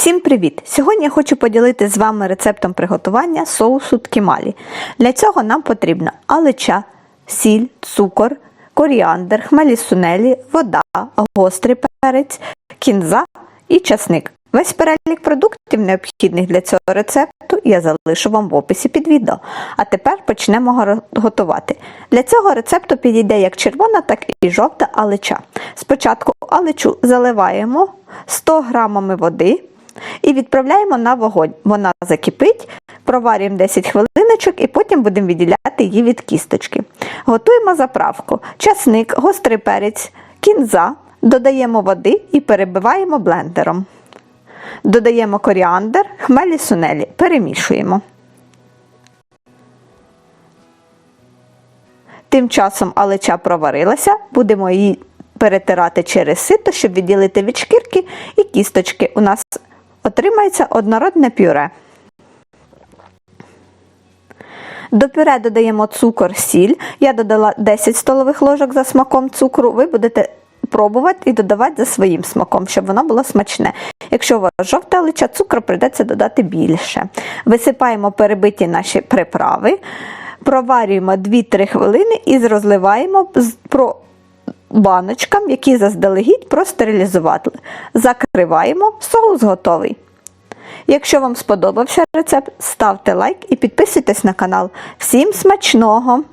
Всім привіт! Сьогодні я хочу поділитися з вами рецептом приготування соусу ткімалі. Для цього нам потрібно алича, сіль, цукор, коріандр, хмелі сунелі, вода, гострий перець, кінза і часник. Весь перелік продуктів, необхідних для цього рецепту, я залишу вам в описі під відео. А тепер почнемо готувати. Для цього рецепту підійде як червона, так і жовта алича. Спочатку аличу заливаємо 100 грамами води і відправляємо на вогонь. Вона закипить, проварюємо 10 хвилиночок і потім будемо відділяти її від кісточки. Готуємо заправку. Часник, гострий перець, кінза, додаємо води і перебиваємо блендером. Додаємо коріандр, хмелі сунелі, перемішуємо. Тим часом алеча проварилася, будемо її перетирати через сито, щоб відділити від шкірки і кісточки. У нас отримається однородне пюре. До пюре додаємо цукор, сіль. Я додала 10 столових ложок за смаком цукру. Ви будете пробувати і додавати за своїм смаком, щоб воно було смачне. Якщо у вас жовта лича, цукру прийдеться додати більше. Висипаємо перебиті наші приправи, проварюємо 2-3 хвилини і розливаємо про баночкам, які заздалегідь простерилізували. Закриваємо, соус готовий. Якщо вам сподобався рецепт, ставте лайк і підписуйтесь на канал. Всім смачного!